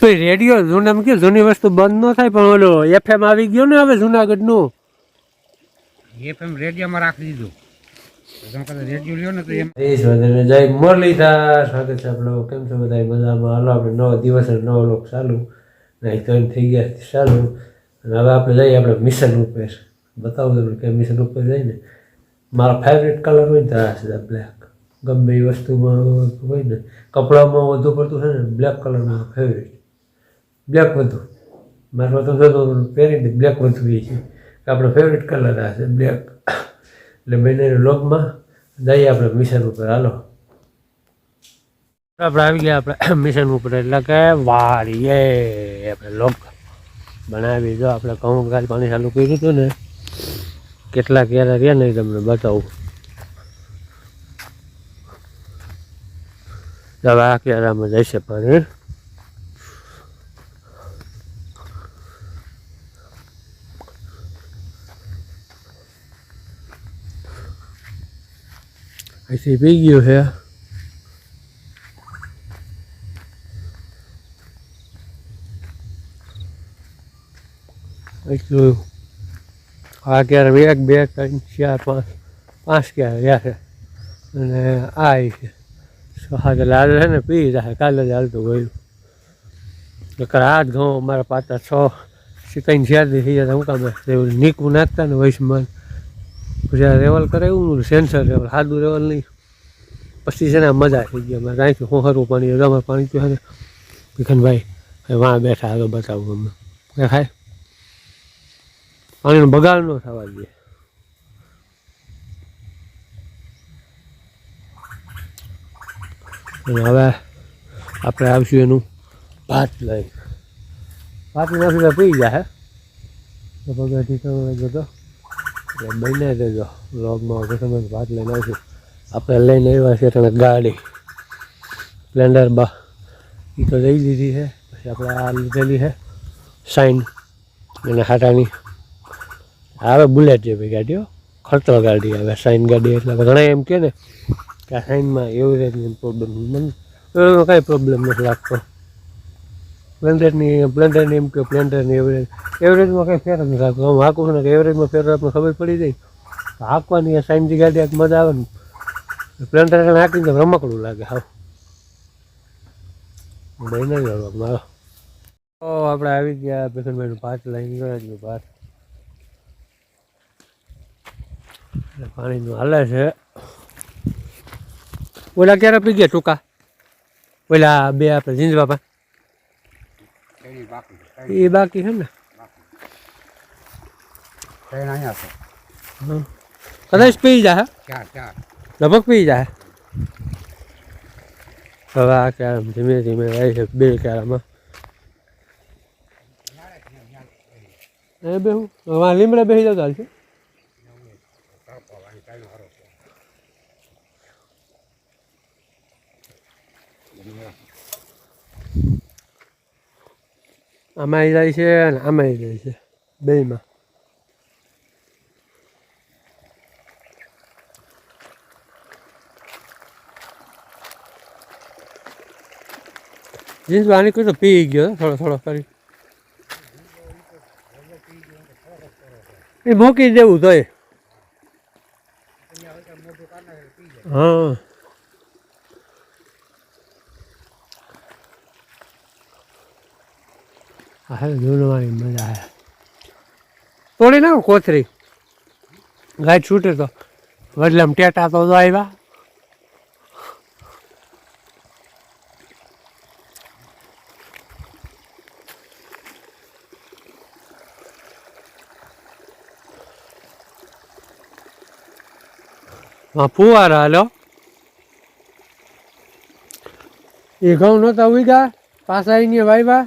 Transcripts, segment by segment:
તો રેડિયો જૂનામાં કે જૂની વસ્તુ બંધ ન થાય પણ ઓલો એફએમ આવી ગયો ને હવે જુનાગઢનું? એફએમ રેડિયોમાં રાખી દીધું. ને જય મુરલીધર. સ્વાગત છે આપણો કેમ છો બધા મજામાં? હાલો આપણે નવો દિવસ નવો લોક ચાલુ. નહીં તો થઈ ગયા ચાલુ. અને હવે આપણે જઈએ આપણે મિશન ઉપર. બતાવું તમને કે મિશન ઉપર જઈને. મારો ફેવરેટ કલર હોય ને તો આ છે બ્લેક ગમે એ વસ્તુમાં હોય ને, કપડામાં વધુ પડતું છે ને બ્લેક કલરમાં ફેવરેટ બ્લેક વધુ. મારે તો જો પહેરીને બ્લેક વધુ એ છે. આપણો ફેવરેટ કલર આ છે બ્લેક એટલે બંને લોગમાં જઈએ આપણે મિશન ઉપર. હાલો. આપણે આવી ગયા આપણે મિશન ઉપર. એટલે કે વાડીએ આપણે લોક બનાવી. જો આપણે ઘઉં કાલ પાણી ચાલુ કર્યું હતું ને કેટલા ક્યારે રહ્યા નહીં તમને બતાવું. હવે આ ક્યારામાં જઈશે પાણી અહીંથી પી ગયું છે એટલું આ ક્યારે એક બે ત્રણ ચાર પાંચ પાંચ ક્યારે છે અને આ છે હા એટલે આજે છે ને, પી જાય કાલે જ હાલતું ગયું નકર હાથ ઘઉં અમારા પાતા છ સિકાઈને શેરથી થઈ જતા હું કામ રેવલ? નીકવું નાખતા ને વૈશમાં પછી રેવલ કરે એવું સેન્સર રેવલ સાદું રેવલ નહીં. પછી છે ને મજા થઈ ગઈ અમારે. કાંઈથી હું હરું પાણી અમારે પાણી પીવા ભીખનભાઈ વાં બેઠા આગળ બતાવું કાંઈ ખાય પાણીનો બગાડ ન થવા દે. અને હવે આપણે આવશું એનું ભાત લઈ. ભાત નાખી પી જાય પગથી તો જતો એટલે બને દેજો લોગમાં વખત તમે ભાત લઈને આવશું. આપણે લઈને આવ્યા છે તમે ગાડી. સ્પ્લેન્ડર બા. એ તો લઈ લીધી છે પછી આપણે આ લીધેલી છે સાઇન અને હાટાની. આવે બુલેટ જેવી ગાડીઓ ખર્ચો ગાડી આવે સાઈન ગાડી એટલે ઘણા એમ કે ને કે સાઈનમાં એવરેજની પ્રોબ્લેમ મને કાંઈ પ્રોબ્લેમ નથી લાગતો. સ્પ્લેન્ડરની સ્પ્લેન્ડરની એમ કે સ્પ્લેન્ડરની એવરેજ એવરેજમાં કંઈ ફેર જ નથી લાગતો. હું હાંકું ને કે એવરેજમાં ફેર આપણને ખબર પડી જાય. હાંકવાની આ સાઈનની ગાડી આંખ મજા આવે ને. સ્પ્લેન્ડર હાંકીને તો રમકડું લાગે હા નહીં કરવા મારો. તો આપણે આવી ગયા પેશનભાઈનું ભાત લઈને ગયા ભાત પાણીનું હાલે છે. ઓલા ક્યારે પી ગયા ટૂંકા ઓલા બે આપણે જીંજ બાપા કઈ બાકી એ બાકી છે ને કઈ અહીંયા છે હં. કદાચ પી જાય ચાર ચાર લગભગ પી જાય હવે આ ક્યારામ ધીમે ધીમે આવી છે બે ક્યારામાં એ બે હું હવે લીમડે બેસી જતા છે આમાં જાય છે અને આમાં જાય છે બેયમાં જીન્સ પાણી કોઈ તો પી ગયો થોડો થોડો કરી એ મૂકી દેવું તોય હા હા જોડવાની મજા આવે તોડી નાખો કોથરી. ગાય છૂટે તો. વડલામ ટેટા તો આવ્યા ફુવારા, હાલો. એ ઘઉં નહોતા ઉગ્યા. પાસા આવીને વાવ્યા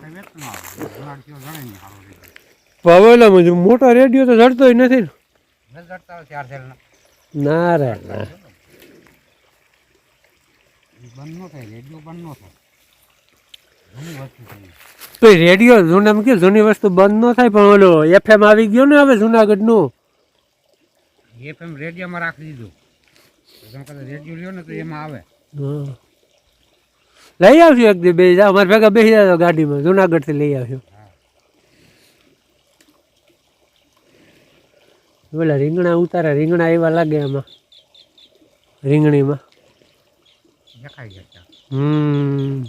કઈ વેચતું ના આવે જુનાગઢ રેડિયો ઓલો મુજબ મોટો રેડિયો તો નથી ને. નથી જડતા ના રે ના. ન થાય રેડિયો ન. તો રેડિયો જૂનામાં કે જૂની વસ્તુ બંધ ન થાય પણ ઓલો એફએમ આવી ગયો ને હવે જુનાગઢનું. એફએમ રેડિયોમાં રાખી દીધું. ને તો એમાં આવે. લઈ આવશું એક દી બે જા અમારે ભેગા બેસી જાય ગાડીમાં જુનાગઢથી લઈ આવશું ઓલા રીંગણા ઉતારા રીંગણા એવા લાગે એમાં રીંગણીમાં. ત્યાં. હમ.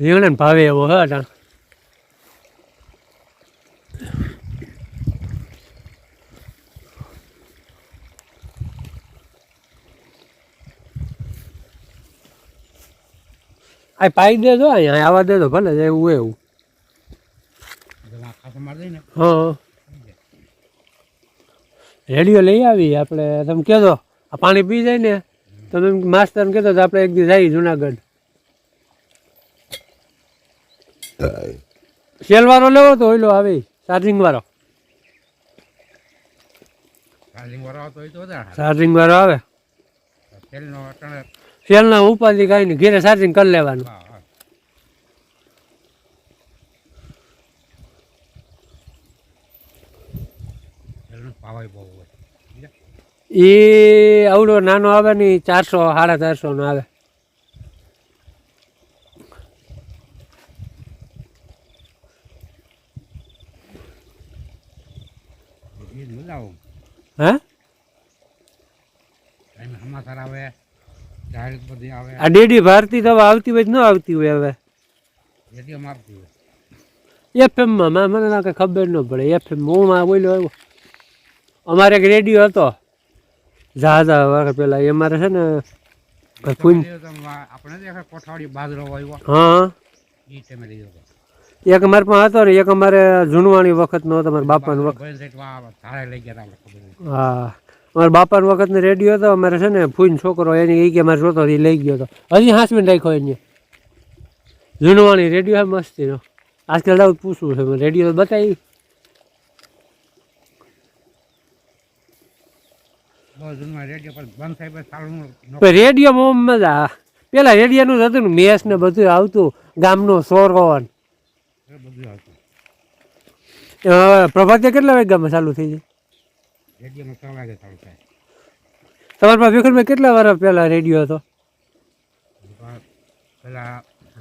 રીંગણા ભાવે એવો હે આ પાઈ દેજો અહીંયા આવવા દેજો ભલે એવું એવું. હા રેડિયો લઈ આવી આપણે તમે કહેજો આ પાણી પી જાય ને તો તમે માસ્તરને કહેતો તો આપણે એક દી જઈએ જુનાગઢ. સેલવાળો લેવો તો ઓઈલો આવે ચાર્જિંગ વાળો. ચાર્જિંગ વાળો આવે. સેલના ઉપાધિ કાંઈ નહીં ઘેરે ચાર્જિંગ કરી લેવાનું? એ આવડો નાનો આવે ને ચારસો સાડા ચારસો નો આવે. હે એમાં સમાચાર આવે જાહેરાત બધી આવે. આ ડેડી ભારતી તો આવતી હોય ન આવતી હોય હવે. રેડિયોમાં આપતી હોય. એફએમમાં માં મને ના ખબર ન પડે. એફએમ હું માં બોલ્યો આવ્યો. અમારે એક રેડિયો હતો. ઝાઝા વખત પેલા એ મારે છે ને આપણે બાજરો વાવ્યો હા. એ ટાઈમે લીધો હતો એક અમારે પણ હતો ને એક અમારે જૂનવાણી વખતનો હતો અમારા બાપાનો વખત. હા. અમારા બાપાનો વખતનો રેડિયો હતો અમારે છે ને ફૂઈને છોકરો એની એ કે મારે જોતો એ લઈ ગયો હતો. હજી હાંસવીને રાખ્યો એને. જૂનવાણી રેડિયો હે મસ્તીનો આજકાલ આવું પૂછવું છે રેડિયો બતાવી. રેડિયો મજા પેલા રેડિયોનું જ હતું ને મેસ ને બધું આવતું ગામનો સોરવન. પ્રભાતે કેટલા વાગ્યામાં ચાલુ થઈ જાય રેડિયોમાં ત્રણ વાગે ચાલુ થાય તમારા પાસે વિક્રમભાઈ કેટલા વર્ષ પહેલાં રેડિયો હતો? દુકાન પેલા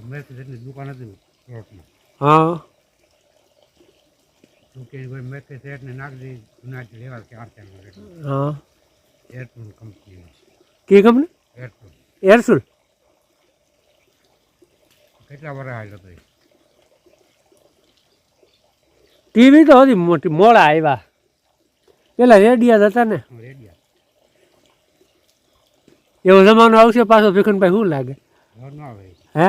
મેં જેટલી દુકાન હતી પ્લોટમાં હા. શું કે મેં શેઠ ને નાખી જુનાગઢ લેવા કે આર ચેનલ હા. એરટૂલ કંપની કે કંપની? એરફોન એરસુલ. કેટલા વર્ષ આવ્યો હતો ટીવી તો હતી મોટી મોડા આવ્યા પેલા રેડિયા હતા ને. એવો જમાનો આવશે પાછો ભીખનભાઈ શું લાગે? હે?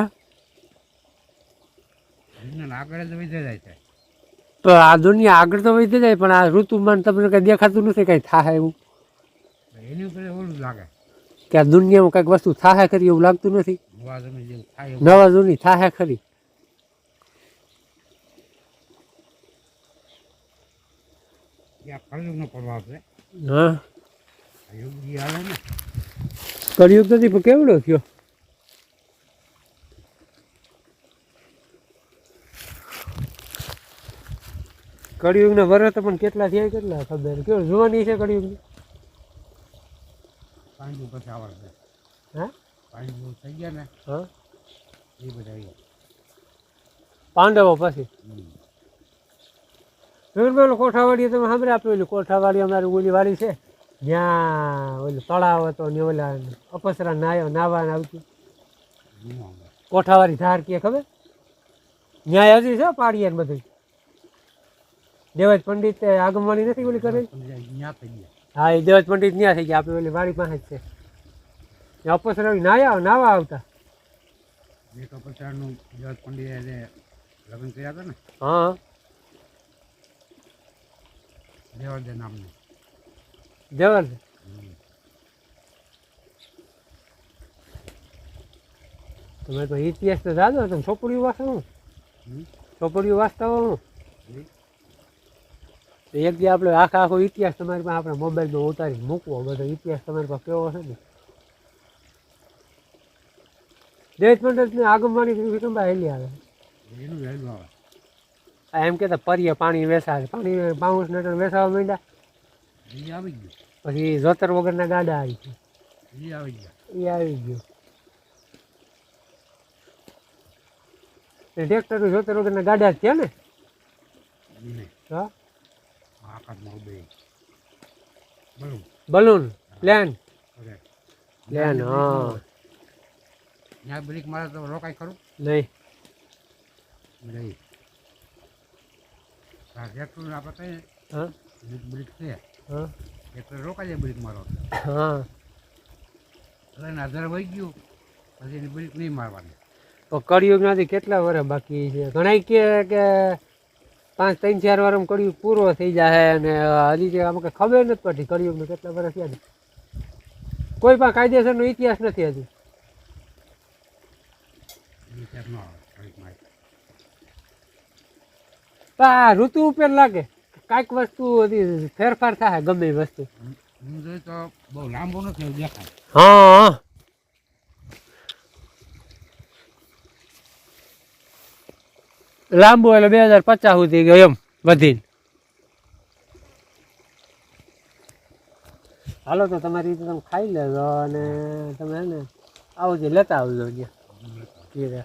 તો આ દુનિયા આગળ તો વધી જાય પણ આ ઋતુમાન તમને કંઈ દેખાતું નથી કંઈ થાય એવું? એની ઉપર ઓલું લાગે. કે આ દુનિયામાં કંઈક વસ્તુ થાય ખરી એવું લાગતું નથી? નવા જૂની થાય ખરી એ આ કળયુગનો પ્રભાવ છે હા. કળિયુગ નથી પણ કેવડો થયો? કળિયુગના વરત પણ કેટલા થયા કેટલા ખબર? કેવું જોવાની છે કળિયુગની પછી આવે હા? પાંજુ થઈ ગયા ને હા. એ બધા પાંડવો પછી? પેલું કોઠાવાડી તમે સાંભળે આપેલું કોઠાવાડી અમારી ઓલી વાડી છે? જ્યાં ઓલું તળાવ હતો ને ઓલા અપસરા નાયો નાવા આવતી. કોઠાવાડી ધાર કે ખબર? ન્યાય હજી છે પાડીએ બધું દેવજ પંડિત આગમવાણી નથી ઓલી કરે હા એ દેવજ પંડિત ન્યા થઈ ગયા આપણે ઓલી વાડી પાસે જ છે. અપસરા નાયા નાવા આવતા. એક અપસરાનું દેવજ પંડિત લગ્ન કર્યા હતા ને? હા. દેવરદે નામનું હમ. તમે તો ઇતિહાસ તો જાદો તમે ચોપડીઓ વાંચો હું હમ. ચોપડીઓ વાંચતા હો હું એક દી આપણે આખા આખો ઇતિહાસ તમારી પાસે આપણે મોબાઈલમાં ઉતારી મૂકવો. બધો ઇતિહાસ તમારી પાસે કેવો છે ને? દેશ મંડળની આગમવાની વિકંબા હેલી આવે. એનું વહેલું આવે. એમ કહેતા પરીએ પાણી વેસાવે પાણી પાઉસ નટર વેસાવા માંડ્યા. એ આવી ગયું. પછી જોતર વગરના ગાડા આવી ગયા. એ આવી ગયા. એ આવી ગયું. ટ્રેક્ટર જોતર વગરના ગાડા જ છે ને? હા? બલૂન. પ્લેન. પ્લેન હા. બ્રેક મારે તો રોકાય ખરું. નહીં. નહીં. ટ્રેક્ટર આપણે કહીએ હા. બ્રેક બ્રેક છે. હા. રોકાય બ્રેક મારો હા. એટલે વહી ગયું પછી એની બ્રેક નહીં મારવાની. તો કળિયુગમાંથી કેટલા વર્ષ બાકી છે? ઘણા કે કે પાંચ ત્રણ ચાર વારમાં કળિયુગ પૂરો થઈ જાય અને હજી જે અમુક ખબર નથી પડતી કળિયુગનું કેટલા વર્ષ થયા કોઈ પણ કાયદેસરનો ઇતિહાસ નથી હજી. એ ન આવે બ્રેક મારે તો આ ઋતુ ઉપર લાગે. કાંઈક વસ્તુ ફેરફાર થાય ગમે એ વસ્તુ. હું તો બહુ લાંબો નથી દેખાય. હા. લાંબુ એટલે બે હજાર પચાસ સુધી ગયો એમ વધીને. હાલો તો તમારી રીતે તમે ખાઈ લેજો અને તમે ને આવજો લેતા આવજો. અહીંયા ઘેરે.